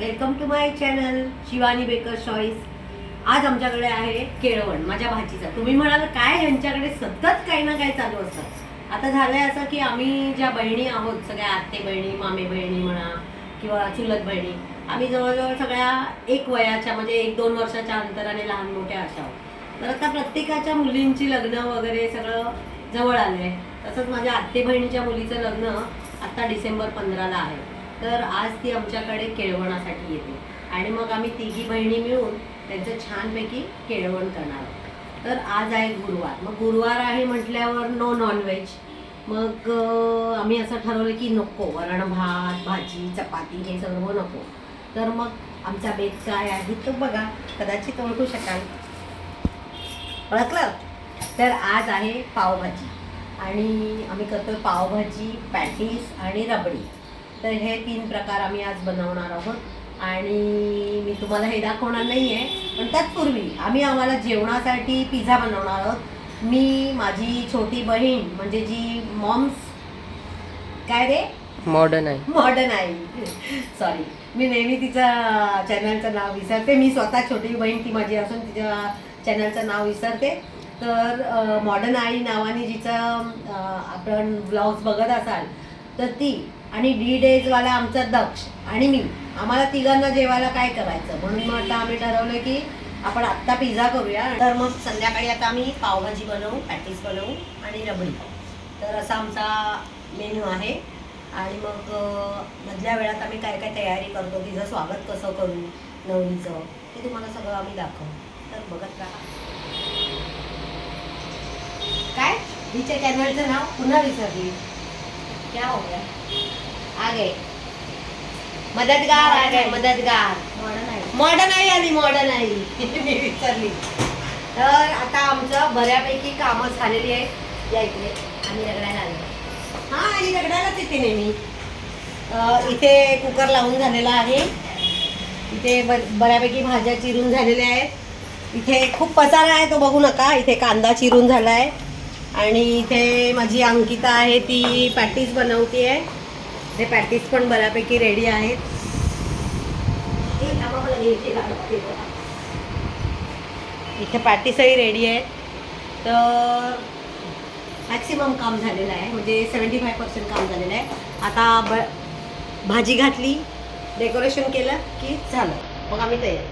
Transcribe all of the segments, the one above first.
Welcome to my channel Shivani baker choice आज आमच्याकडे आहे केळवण माझ्या भाजीचा तुम्ही म्हणाल काय ह्यांच्याकडे सतत काही ना काही चालू असतं. आता झालंय असं की आम्ही ज्या बहिणी आहोत सगळ्या आत्ते बहिणी मामे बहिणी म्हणा किंवा चुलत बहिणी आम्ही जवळजवळ सगळ्या एक वयाच्या म्हणजे एक दोन वर्षाच्या अंतराने लहान मोठ्या अशा आहोत. तर आता प्रत्येकाच्या मुलींची लग्न वगैरे सगळं जवळ आलंय. तसंच माझ्या आत्ते बहिणीच्या मुलीचं लग्न आत्ता डिसेंबर पंधराला आहे. तर आज ती आमच्याकडे केळवणासाठी येते. आणि मग आम्ही तिघी बहिणी मिळून त्यांचं छानपैकी केळवण करणार आहोत. तर आज आहे गुरुवार. मग गुरुवार आहे म्हटल्यावर नो नॉनव्हेज मग आम्ही असं ठरवलं की नको वरण भात भाजी चपाती हे सर्व नको. तर मग आमचा बेत काय आहे तो बघा. कदाचित ओळखू शकाल. ओळखलं? तर आज आहे पावभाजी. आणि आम्ही करतो पावभाजी पॅटीस आणि रबडी. तर हे तीन प्रकार आम्ही आज बनवणार आहोत. आणि मी तुम्हाला हे दाखवणार नाही आहे पण तत्पूर्वी आम्ही आम्हाला जेवणासाठी पिझ्झा बनवणार आहोत. मी माझी छोटी बहीण म्हणजे जी मॉम्स काय रे? मॉडर्न आहे. मॉडर्न आहे. सॉरी मी नेहमी तिचं चॅनलचं नाव विसरते. मी स्वतः छोटी बहीण ती माझी असून तिच्या चॅनलचं नाव विसरते. तर मॉडर्न आई नावाने जिचं आपण ब्लाऊज बघत असाल तर ती आणि डी डेजवाला आमचा दक्ष आणि मी. आम्हाला तिघांना जेवायला काय करायचं? म्हणून मग आता आम्ही ठरवलं की आपण आत्ता पिझ्झा करूया. तर मग संध्याकाळी आता आम्ही पावभाजी बनवू पॅटीस बनवू आणि रबडी. तर असा आमचा मेनू आहे. आणि मग मधल्या वेळात आम्ही काय काय तयारी करतो तिचं स्वागत कसं करू नवरीचं ते तुम्हाला सगळं आम्ही दाखवू. तर बघत राहा. काय? हिच्या चॅनलचं नाव पुन्हा विसरली. क्या हो गया? आ गए मदतगार आ गए मदतगार मॉडर्न आहे. मॉडर्न आई आली मॉडर्न आई मी विसरली तर आता आमचं बऱ्यापैकी कामं झालेली आहेत. या इकडे. आम्ही रगडायला आलो. हा आणि रगडायलाच येते नेहमी. इथे कुकर लावून झालेला आहे. इथे ब बऱ्यापैकी भाज्या चिरून झालेल्या आहेत. इथे खूप पसारा आहे तो बघू नका. इथे कांदा चिरून झाला आहे आणि इथे माझी अंकिता आहे ती पॅटीस बनवते आहे ते पॅटीस पण बऱ्यापैकी रेडी आहेत. मला इथे पॅटीसही रेडी आहेत. तर मॅक्सिमम काम झालेलं आहे. म्हणजे सेवन्टी फाय पर्सेंट काम झालेलं आहे. आता ब भाजी घातली डेकोरेशन केलं की झालं. मग आम्ही तयार.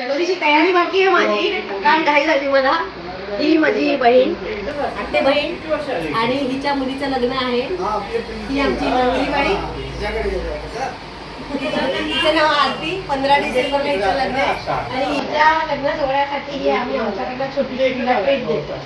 चलोरीची तयारी बाकी आहे माझी. काय घाई झाली मला. ही माझी बहीण. आत्ते बहीण. आणि हिच्या मुलीचं लग्न आहे. ही आमची नवरी बाई. हिचं नाव आरती. पंधरा डिसेंबरला हिचं लग्न आहे. आणि हिच्या लग्न सोहळ्यासाठी ही आम्ही आमच्याकडनं छोटी तिला भेट देतो.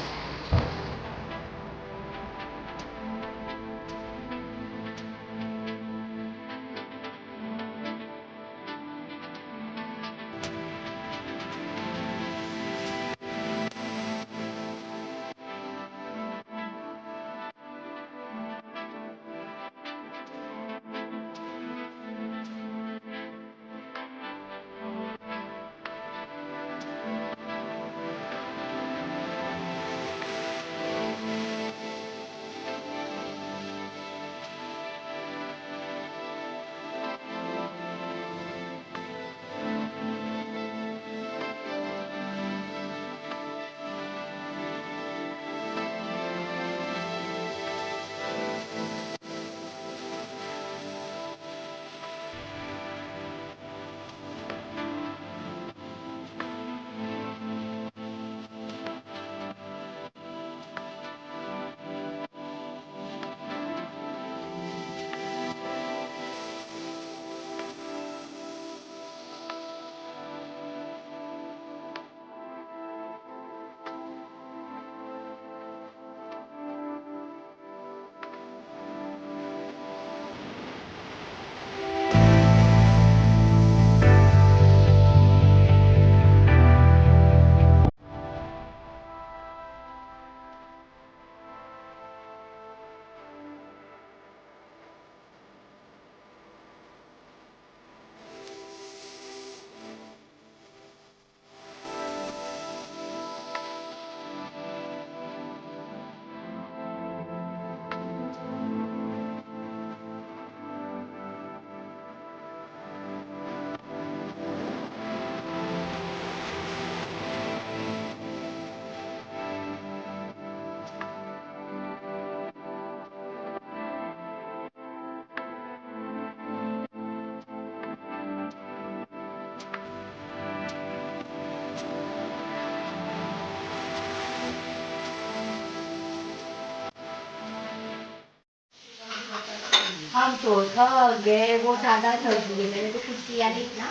तो. थक गए वो ज्यादा थक गए मैंने तो कुछ किया नहीं ना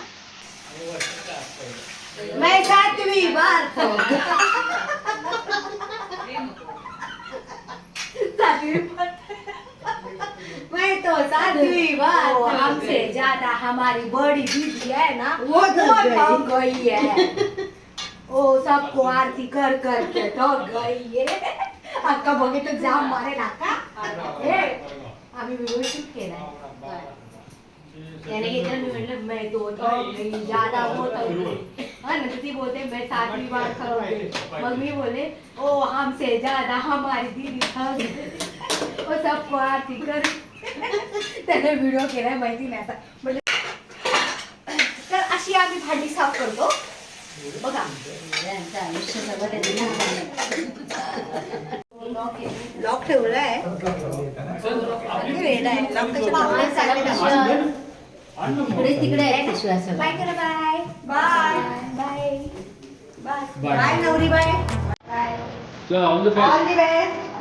मैं सातवीं बार सातवीं बार मैं तो सातवीं. बार हमसे। ज्यादा हमारी बड़ी दीदी है ना. वो थक गई। है ओ सबको आरती कर कर के थक गई है अक्का तो जाम मारे ना का ए आम्ही व्हिडिओ शूट केलाय त्याने घेतलं मी म्हटलं मैं तो थक गई ज़्यादा हो थक गई हा नंतर ती बोलते मैं सातवीं बार थक गई मग मी बोले ओ हमसे ज़्यादा हमारी दीदी थक गई ओ सबको आरती कर। त्याने व्हिडिओ केलाय माहिती नाही आता म्हणजे तर अशी आम्ही भांडी साफ़ करतो बघा। यांचं आयुष्य सगळं लॉक ठेवलाय तिकडे तिकडे आहे पिशव्या बाय करा bye bye bye bye. Bye नवरी bye best. All the best